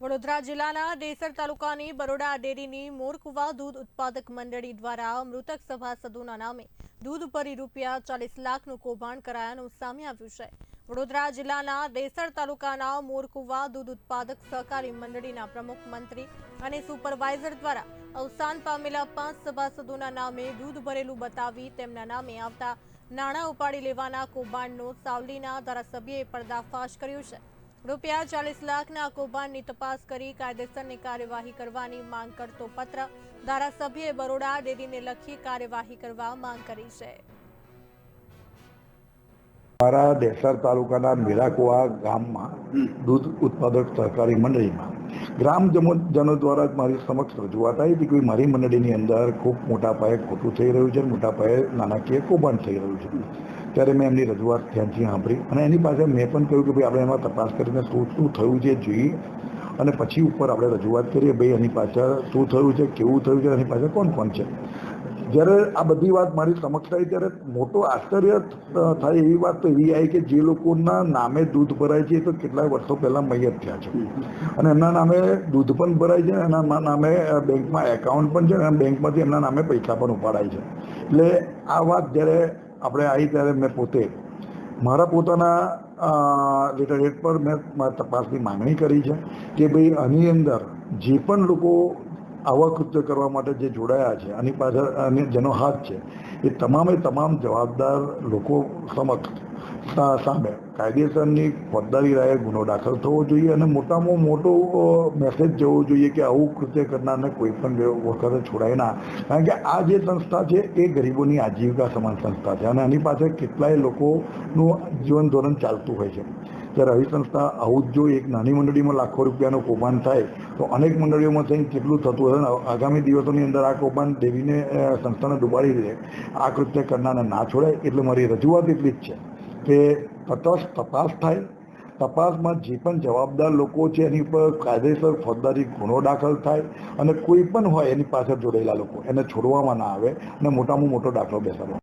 વડોદરા જિલ્લાના ડેસર તાલુકાની બરોડા ડેરીની મોરકુવા દૂધ ઉત્પાદક મંડળી દ્વારા મૃતક સભાસદોના નામે દૂધ ભરી રૂપિયા ચાલીસ લાખનું કૌભાંડ કરાયાનું સામે આવ્યું છે. વડોદરા જિલ્લાના ડેસર તાલુકાના મોરકુવા દૂધ ઉત્પાદક સહકારી મંડળીના પ્રમુખ મંત્રી અને સુપરવાઇઝર દ્વારા અવસાન પામેલા પાંચ સભાસદોના નામે દૂધ ભરેલું બતાવી તેમના નામે આવતા નાણાં ઉપાડી લેવાના કૌભાંડનો સાવલીના ધારાસભ્યએ પર્દાફાશ કર્યો છે. રૂપિયા ચાલીસ લાખના કૌભાંડની તપાસ કરી કાયદેસરની કાર્યવાહી કરવાની માંગ કરતો પત્ર ધારાસભ્યએ બરોડા ડેરીને લખી કાર્યવાહી કરવા માંગ કરી છે. મારા દેસર તાલુકાના મીરાકુવા ગામમાં દૂધ ઉત્પાદક સહકારી મંડળીમાં ગ્રામજનો જનો દ્વારા જ મારી સમક્ષ રજૂઆત આવી હતી કે મારી મંડળીની અંદર ખૂબ મોટા પાયે ખોટું થઈ રહ્યું છે, મોટા પાયે નાણાકીય કૌભાંડ થઈ રહ્યું છે. ત્યારે મેં એમની રજૂઆત ધ્યાનથી સાંભળી. અને એની પાસે મેં પણ કહ્યું કે ભાઈ આપણે એમાં તપાસ કરીને શું શું થયું છે જોઈએ અને પછી ઉપર આપણે રજૂઆત કરીએ, ભાઈ, એની પાછળ શું થયું છે? કેવું થયું છે? એની પાછળ કોણ કોણ છે? જ્યારે આ બધી વાત મારી સમક્ષ આવી ત્યારે મોટો આશ્ચર્ય થાય એવી વાત તો એવી આવી કે જે લોકોના નામે દૂધ ભરાય છે તો કેટલાય વર્ષો પહેલાં મૈયત થયા છે. અને એમના નામે દૂધ પણ ભરાય છે, એના નામે બેંકમાં એકાઉન્ટ પણ છે, અને બેંકમાંથી એમના નામે પૈસા પણ ઉપાડાય છે. એટલે આ વાત જ્યારે આપણે આવી ત્યારે મેં પોતે, મારા પોતાના લેટર હેડ પર મેં મારા તપાસની માંગણી કરી છે કે ભાઈ આની અંદર જે પણ લોકો આવા કૃત્ય કરવા માટે જે જોડાયા છે, આની પાછળ અને જેનો હાથ છે, એ તમામે તમામ જવાબદાર લોકો સમક્ષ સામે કાયદેસરની ફોજદારી રાયે ગુનો દાખલ થવો જોઈએ અને મોટામાં મોટો મેસેજ જવો જોઈએ કે આવું કૃત્ય કરનારને કોઈ પણ વખતે છોડાય ના. કારણ કે આ જે સંસ્થા છે, એ ગરીબોની આજીવિકા સમાન સંસ્થા છે અને આની પાછળ કેટલાય લોકોનું જીવન ધોરણ ચાલતું હોય છે. ત્યારે આવી સંસ્થા આવું જ એક નાની મંડળીમાં લાખો રૂપિયાનું કૌભાંડ થાય, તો અનેક મંડળીઓમાં થઈને કેટલું થતું હશે આગામી દિવસોની અંદર આ કૌભાંડ દેવીને સંસ્થાને ડૂબાડી દે. આ કૃત્ય કરનારને ના છોડાય, એટલે મારી રજૂઆત એટલી જ છે કે તટસ્થ તપાસ થાય. તપાસમાં જે પણ જવાબદાર લોકો છે, એની ઉપર કાયદેસર ફોજદારી ગુનો દાખલ થાય અને કોઈ પણ હોય એની પાછળ જોડાયેલા લોકો, એને છોડવામાં ના આવે અને મોટામાં મોટો દાખલો બેસાડો